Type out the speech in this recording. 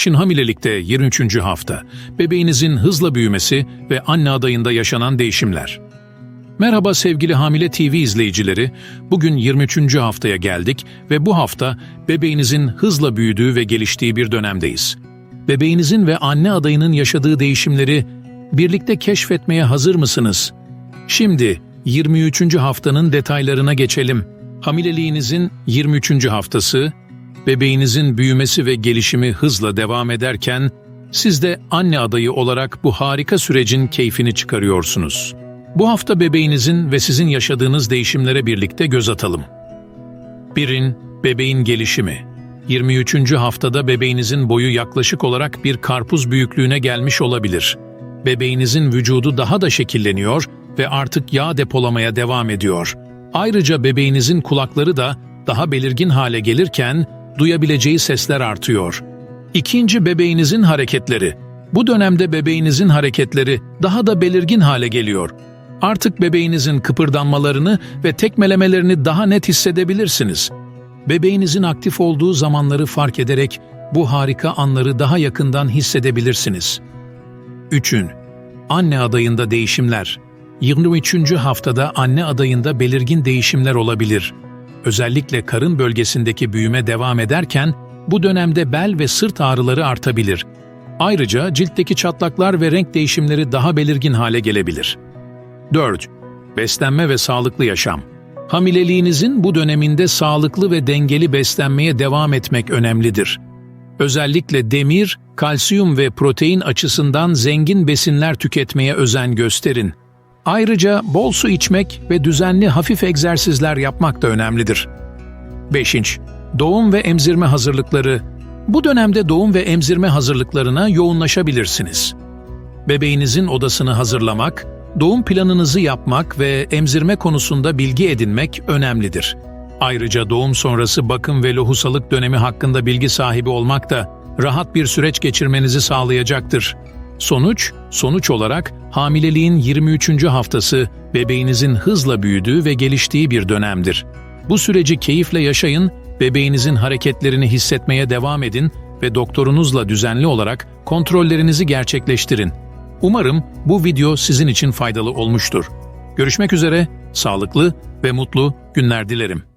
Çin hamilelikte 23. hafta, bebeğinizin hızla büyümesi ve anne adayında yaşanan değişimler. Merhaba sevgili Hamile TV izleyicileri. Bugün 23. haftaya geldik ve bu hafta bebeğinizin hızla büyüdüğü ve geliştiği bir dönemdeyiz. Bebeğinizin ve anne adayının yaşadığı değişimleri birlikte keşfetmeye hazır mısınız? Şimdi 23. haftanın detaylarına geçelim. Hamileliğinizin 23. haftası, bebeğinizin büyümesi ve gelişimi hızla devam ederken siz de anne adayı olarak bu harika sürecin keyfini çıkarıyorsunuz. Bu hafta bebeğinizin ve sizin yaşadığınız değişimlere birlikte göz atalım. 1'in bebeğin gelişimi. 23. haftada bebeğinizin boyu yaklaşık olarak bir karpuz büyüklüğüne gelmiş olabilir. Bebeğinizin vücudu daha da şekilleniyor ve artık yağ depolamaya devam ediyor. Ayrıca bebeğinizin kulakları da daha belirgin hale gelirken duyabileceği sesler artıyor. İkinci bebeğinizin hareketleri. Bu dönemde bebeğinizin hareketleri daha da belirgin hale geliyor. Artık bebeğinizin kıpırdanmalarını ve tekmelemelerini daha net hissedebilirsiniz. Bebeğinizin aktif olduğu zamanları fark ederek bu harika anları daha yakından hissedebilirsiniz. 3. Anne adayında değişimler. 23. haftada anne adayında belirgin değişimler olabilir. Özellikle karın bölgesindeki büyüme devam ederken bu dönemde bel ve sırt ağrıları artabilir. Ayrıca ciltteki çatlaklar ve renk değişimleri daha belirgin hale gelebilir. 4. Beslenme ve sağlıklı yaşam. Hamileliğinizin bu döneminde sağlıklı ve dengeli beslenmeye devam etmek önemlidir. Özellikle demir, kalsiyum ve protein açısından zengin besinler tüketmeye özen gösterin. Ayrıca bol su içmek ve düzenli hafif egzersizler yapmak da önemlidir. 5. Doğum ve emzirme hazırlıkları. Bu dönemde doğum ve emzirme hazırlıklarına yoğunlaşabilirsiniz. Bebeğinizin odasını hazırlamak, doğum planınızı yapmak ve emzirme konusunda bilgi edinmek önemlidir. Ayrıca doğum sonrası bakım ve lohusalık dönemi hakkında bilgi sahibi olmak da rahat bir süreç geçirmenizi sağlayacaktır. Sonuç, sonuç olarak hamileliğin 23. haftası bebeğinizin hızla büyüdüğü ve geliştiği bir dönemdir. Bu süreci keyifle yaşayın, bebeğinizin hareketlerini hissetmeye devam edin ve doktorunuzla düzenli olarak kontrollerinizi gerçekleştirin. Umarım bu video sizin için faydalı olmuştur. Görüşmek üzere, sağlıklı ve mutlu günler dilerim.